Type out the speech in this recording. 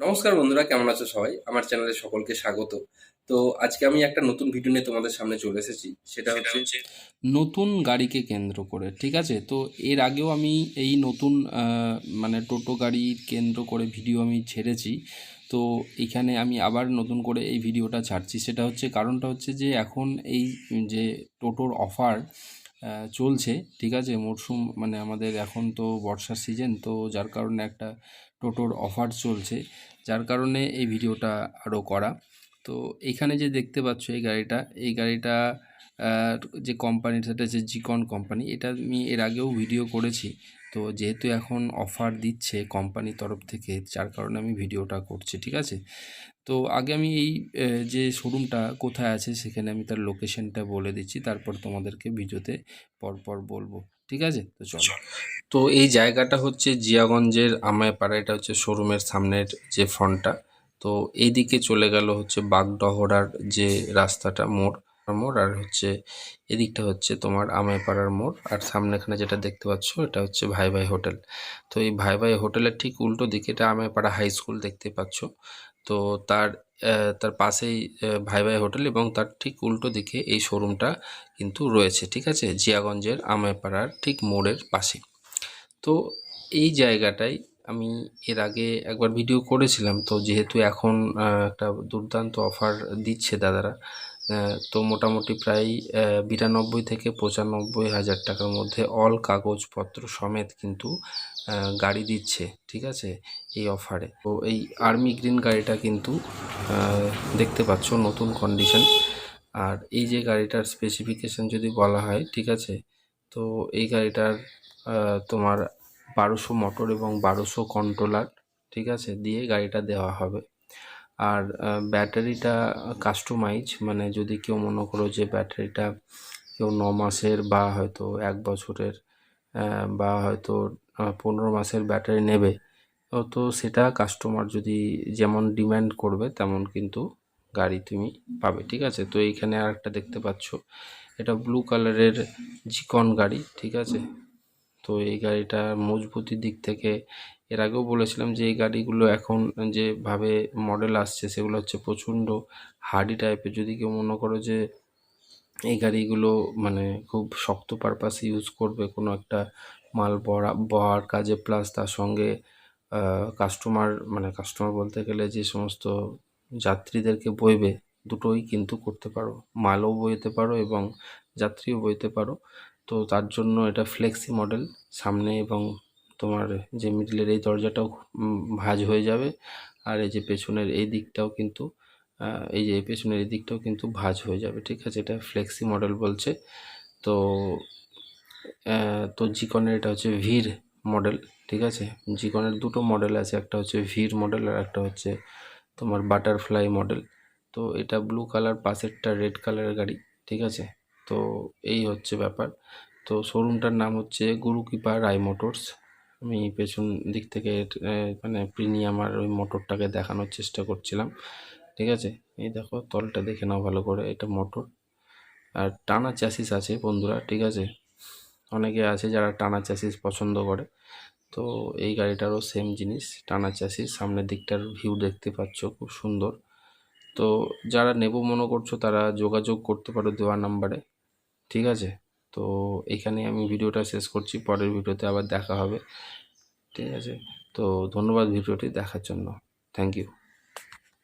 নমস্কার বন্ধুরা কেমন আছো সবাই? আমার চ্যানেলে সকলকে স্বাগত। তো আজকে আমি একটা নতুন ভিডিও নিয়ে তোমাদের সামনে চলে এসেছি সেটা হচ্ছে নতুন গাড়িকে কেন্দ্র করে ঠিক আছে? তো এর আগেও আমি এই নতুন মানে টোটো গাড়ি কেন্দ্র করে ভিডিও আমি ছেড়েছি। তো এখানে আমি আবার নতুন করে এই ভিডিওটা ছাড়ছি। সেটা হচ্ছে কারণটা হচ্ছে যে এখন এই যে টোটোর অফার চলছে, ঠিক আছে? মরশুম মানে আমাদের এখন তো বর্ষার সিজন তো যার কারণে একটা টোটোর অফার চলছে, যার কারণে এই ভিডিওটা আরও করা। তো এখানে যে দেখতে পাচ্ছ এই গাড়িটা এই গাড়িটা যে কোম্পানিটা সেটা হচ্ছে জিকন কোম্পানি এটা আমি এর আগেও ভিডিও করেছি। তো যেহেতু এখন অফার দিচ্ছে কোম্পানির তরফ থেকে, যার কারণে আমি ভিডিওটা করছি, ঠিক আছে? তো আগে আমি এই যে শোরুমটা কোথায় আছে সেখানে আমি তার লোকেশনটা বলে দিচ্ছি, তারপর তোমাদেরকে ভিডিওতে পরপর বলব, ঠিক আছে? তো চলো। তো এই জায়গাটা হচ্ছে জিয়াগঞ্জের আমায়পাড়া, এটা হচ্ছে শোরুমের সামনের যে ফ্রন্টটা তো এইদিকে চলে গেল হচ্ছে বাগডহরার যে রাস্তাটা, মোড়। মোড় আর হচ্ছে এদিকটা হচ্ছে তোমার আমায়পাড়ার মোড়। আর সামনে এখানে যেটা দেখতে পাচ্ছ, এটা হচ্ছে ভাই ভাই হোটেল। তো এই ভাই ভাই হোটেলের ঠিক উল্টো দিকে এটা আমায়পাড়া হাই স্কুল দেখতে পাচ্ছ। তো তার তার পাশেই ভাই ভাই হোটেল এবং তার ঠিক উল্টো দিকে এই শোরুমটা কিন্তু রয়েছে, ঠিক আছে? জিয়াগঞ্জের আমায়পাড়ার ঠিক মোড়ের পাশে। তো এই জায়গাটায় আমি এর আগে একবার ভিডিও করেছিলাম। তো যেহেতু এখন একটা দুর্দান্ত অফার দিচ্ছে দাদারা তো মোটামুটি প্রায় বিরানব্বই থেকে পঁচানব্বই হাজার টাকার মধ্যে অল কাগজপত্র সমেত কিন্তু গাড়ি দিচ্ছে, ঠিক আছে, এই অফারে তো এই আর্মি গ্রিন গাড়িটা কিন্তু দেখতে পাচ্ছ নতুন কন্ডিশন আর এই যে গাড়িটার স্পেসিফিকেশন যদি বলা হয়, ঠিক আছে, তো এই গাড়িটার তোমার বারোশো মোটর এবং বারোশো কন্ট্রোলার ঠিক আছে, দিয়ে গাড়িটা দেওয়া হবে। আর ব্যাটারিটা কাস্টমাইজ মানে যদি কেউ মনে করো যে ব্যাটারিটা কেউ ন মাসের বা হয়তো এক বছরের বা হয়তো পনেরো মাসের ব্যাটারি নেবে তো সেটা কাস্টমার যদি যেমন ডিম্যান্ড করবে তেমন কিন্তু গাড়ি তুমি পাবে, ঠিক আছে? তো এইখানে আর একটা দেখতে পাচ্ছ, এটা ব্লু কালারের জিকন গাড়ি, ঠিক আছে? তো এই গাড়িটা মজবুতির দিক থেকে, এর আগেও বলেছিলাম যে এই গাড়িগুলো এখন যেভাবে মডেল আসছে সেগুলো হচ্ছে প্রচণ্ড হার্ডি টাইপের যদি কেউ মনে করো যে এই গাড়িগুলো মানে খুব শক্ত পারপাস ইউজ করবে কোনো একটা মাল বড়া বওয়ার কাজে প্লাস তার সঙ্গে কাস্টমার মানে কাস্টমার বলতে গেলে যে সমস্ত যাত্রীদেরকে বইবে, দুটোই কিন্তু করতে পারো। মালও বইতে পারো এবং যাত্রীও বইতে পারো। তো তার জন্য এটা ফ্লেক্সি মডেল সামনে এবং তোমার যে মিডলের এই দরজাটাও ভাঁজ হয়ে যাবে। আর এই যে পেছনের এই দিকটাও কিন্তু এই যে পেছনের এই দিকটাও কিন্তু ভাঁজ হয়ে যাবে, ঠিক আছে? এটা ফ্লেক্সি মডেল বলছে। তো তো জিকনের এটা হচ্ছে ভির মডেল, ঠিক আছে? জিকনের দুটো মডেল আছে, একটা হচ্ছে ভির মডেল আর একটা হচ্ছে তোমার বাটারফ্লাই মডেল। তো এটা ব্লু কালার, পাশেরটা রেড কালারের গাড়ি, ঠিক আছে? তো এই হচ্ছে ব্যাপার। তো শোরুমটার নাম হচ্ছে গুরুকৃপা রায় মোটরস। আমি পেছন দিক থেকে মানে প্রিমিয়াম আর ওই মোটরটাকে দেখানোর চেষ্টা করছিলাম। ঠিক আছে? এই দেখো, তলটা দেখে নাও ভালো করে। এটা মোটর। আর টানা চ্যাসিস আছে বন্ধুরা, ঠিক আছে? অনেকে আছে যারা টানা চ্যাসিস পছন্দ করে। তো এই গাড়িটারও সেম জিনিস, টানা চ্যাসিস। সামনের দিকটার ভিউ দেখতে পাচ্ছ, খুব সুন্দর। তো যারা নেব মনে করছ, তারা যোগাযোগ করতে পারো দেওয়া নাম্বারে। ঠিক আছে? তো এখানে আমি ভিডিওটা শেষ করছি, পরের ভিডিওতে আবার দেখা হবে। ঠিক আছে? তো ধন্যবাদ ভিডিওটি দেখার জন্য। Thank you